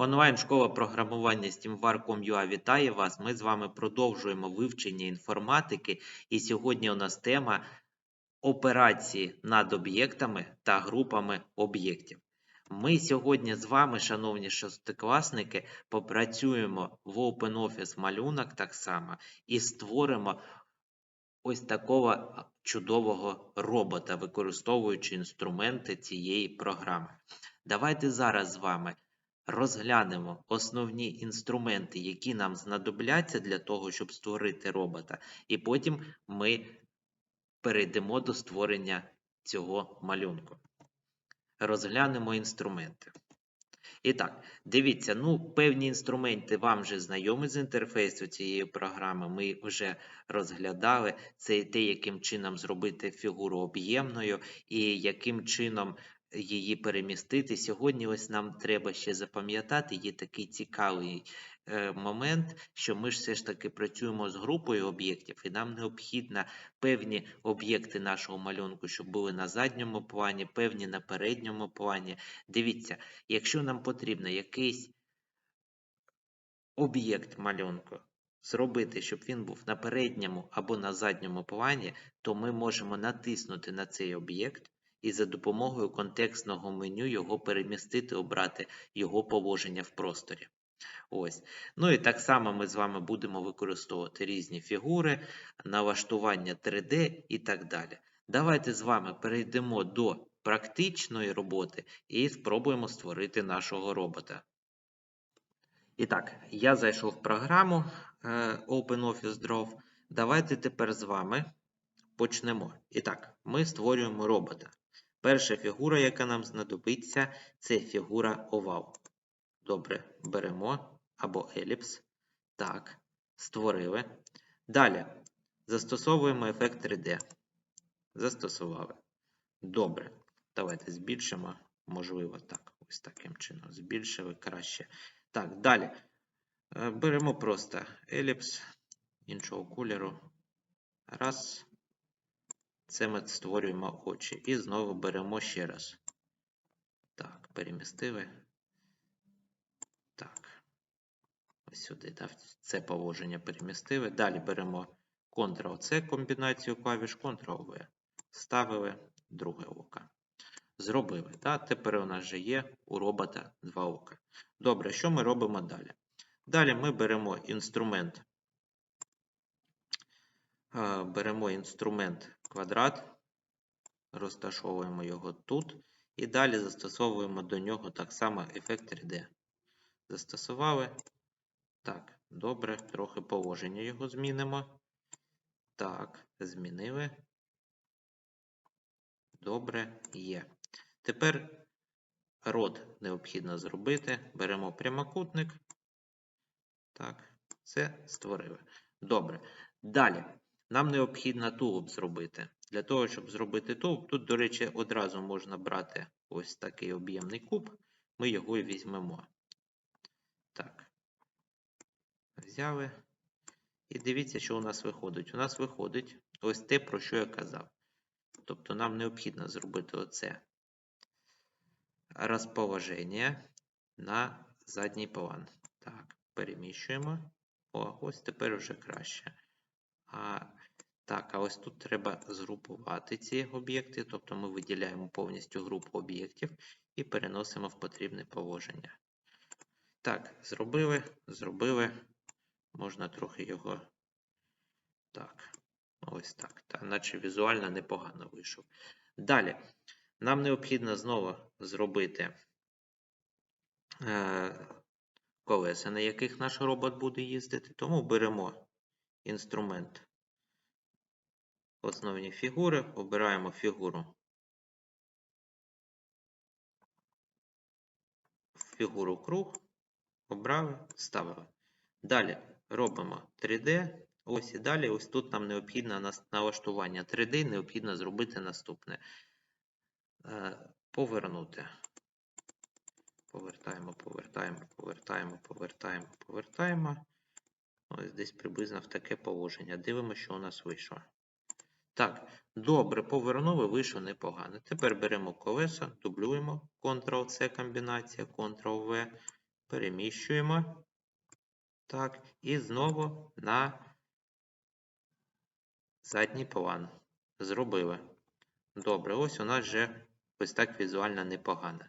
Онлайн-школа програмування SteamVar.com.ua вітає вас. Ми з вами продовжуємо вивчення інформатики, і сьогодні у нас тема операції над об'єктами та групами об'єктів. Ми сьогодні з вами, шановні шестикласники, попрацюємо в OpenOffice малюнок так само і створимо ось такого чудового робота, використовуючи інструменти цієї програми. Давайте зараз з вами розглянемо основні інструменти, які нам знадобляться для того, щоб створити робота, і потім ми перейдемо до створення цього малюнку. Розглянемо інструменти. І так, дивіться, ну, певні інструменти вам вже знайомі з інтерфейсу цієї програми. Ми вже розглядали це те, яким чином зробити фігуру об'ємною, і яким чином її перемістити. Сьогодні ось нам треба ще запам'ятати, є такий цікавий е, момент, що ми ж все ж таки працюємо з групою об'єктів, і нам необхідно певні об'єкти нашого малюнку, щоб були на задньому плані, певні на передньому плані. Дивіться, якщо нам потрібно якийсь об'єкт малюнку зробити, щоб він був на передньому або на задньому плані, то ми можемо натиснути на цей об'єкт і за допомогою контекстного меню його перемістити, обрати його положення в просторі. Ось. Ну і так само ми з вами будемо використовувати різні фігури, налаштування 3D і так далі. Давайте з вами перейдемо до практичної роботи і спробуємо створити нашого робота. І так, я зайшов в програму е, OpenOffice Draw. Давайте тепер з вами почнемо. І так, ми створюємо робота. Перша фігура, яка нам знадобиться, це фігура овал. Добре, беремо або еліпс. Так, створили. Далі застосовуємо ефект 3D. Застосували. Добре. Давайте збільшимо. Можливо, так. Ось таким чином. Збільшили краще. Так, далі. Е, беремо просто еліпс іншого кольору. Раз. Це ми створюємо очі. І знову беремо ще раз. Так, перемістили. Так. Ось сюди. Да, це положення перемістили. Далі беремо Ctrl-C комбінацію клавіш, Ctrl-V. Ставили друге око. Зробили. Да? Тепер у нас вже є у робота два ока. Добре, що ми робимо далі? Далі ми беремо інструмент. Беремо інструмент квадрат, розташовуємо його тут. І далі застосовуємо до нього так само ефект 3D. Застосували. Так, добре, трохи положення його змінимо. Так, змінили. Добре, є. Тепер рот необхідно зробити. Беремо прямокутник. Так, це створили. Добре. Далі. Нам необхідно тулуб зробити. Для того, щоб зробити тулуб, тут, до речі, одразу можна брати ось такий об'ємний куб. Ми його і візьмемо. Так. Взяли. І дивіться, що у нас виходить. У нас виходить ось те, про що я казав. Тобто нам необхідно зробити оце розположення на задній план. Так, переміщуємо. О, ось тепер вже краще. А, Так, а ось тут треба згрупувати ці об'єкти, тобто ми виділяємо повністю групу об'єктів і переносимо в потрібне положення. Так, зробили, зробили. Можна трохи його. Так, ось так. Та, наче візуально непогано вийшов. Далі, нам необхідно знову зробити е, колеса, на яких наш робот буде їздити, тому беремо інструмент основні фігури, обираємо фігуру. Фігуру круг, обрали, ставили. Далі робимо 3D. Ось і далі, ось тут нам необхідно налаштування 3D, необхідно зробити наступне. Е, повернути. Повертаємо, повертаємо, повертаємо, повертаємо, повертаємо. Ось десь приблизно в таке положення. Дивимося, що у нас вийшло. Так, добре, повернули, вийшло непогано. Тепер беремо колеса, дублюємо Ctrl-C комбінація, Ctrl-V переміщуємо. Так, і знову на задній план. Зробили. Добре, ось у нас вже ось так візуально непогано.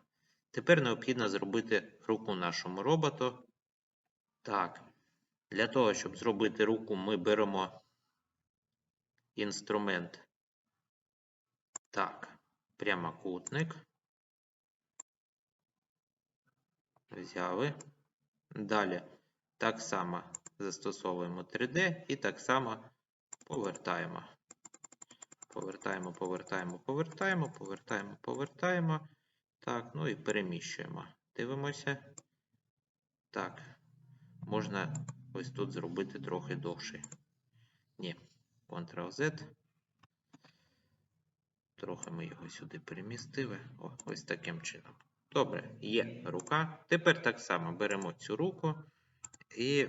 Тепер необхідно зробити руку нашому роботу. Так, для того, щоб зробити руку, ми беремо інструмент. Так, прямокутник. Взяли. Далі так само застосовуємо 3D і так само повертаємо. Повертаємо, повертаємо, повертаємо, повертаємо, повертаємо. Так, ну і переміщуємо. Дивимося. Так, можна ось тут зробити трохи довший. Ні, Ctrl-Z. Трохи ми його сюди перемістили. О, ось таким чином. Добре, є рука. Тепер так само беремо цю руку і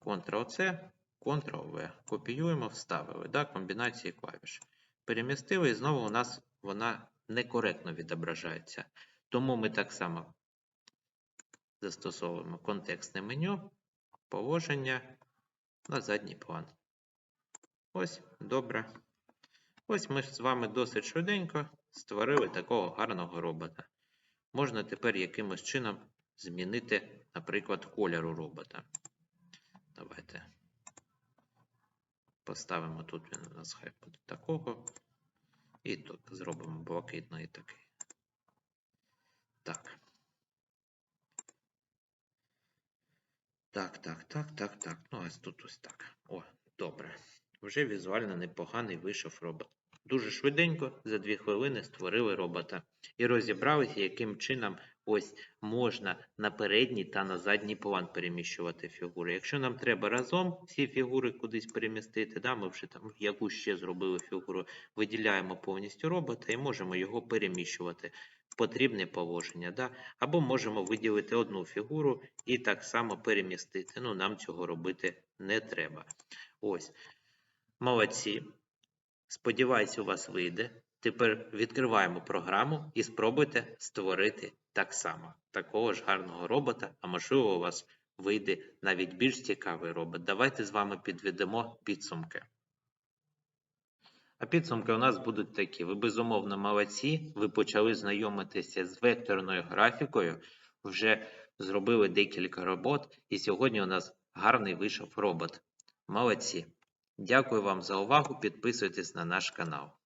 Ctrl-C, Ctrl-V. Копіюємо, вставили. Да, комбінації клавіш. Перемістили і знову у нас вона некоректно відображається. Тому ми так само застосовуємо контекстне меню, положення на задній план. Ось, добре. Ось ми з вами досить швиденько створили такого гарного робота. Можна тепер якимось чином змінити, наприклад, кольору робота. Давайте поставимо тут він у нас хай буде такого. І тут зробимо блакитний такий. Так. Так, так, так, так, так. Ну, ось тут ось так. О, добре. Вже візуально непоганий вийшов робот. Дуже швиденько, за 2 хвилини створили робота. І розібралися, яким чином ось можна на передній та на задній план переміщувати фігури. Якщо нам треба разом ці фігури кудись перемістити, да, ми вже там яку ще зробили фігуру, виділяємо повністю робота і можемо його переміщувати в потрібне положення. Да? Або можемо виділити одну фігуру і так само перемістити. Ну, нам цього робити не треба. Ось. Молодці. Сподіваюсь, у вас вийде. Тепер відкриваємо програму і спробуйте створити так само такого ж гарного робота, а можливо, у вас вийде навіть більш цікавий робот. Давайте з вами підведемо підсумки. А підсумки у нас будуть такі. Ви безумовно молодці, ви почали знайомитися з векторною графікою, вже зробили декілька робот, і сьогодні у нас гарний вийшов робот. Молодці! Дякую вам за увагу. Підписуйтесь на наш канал.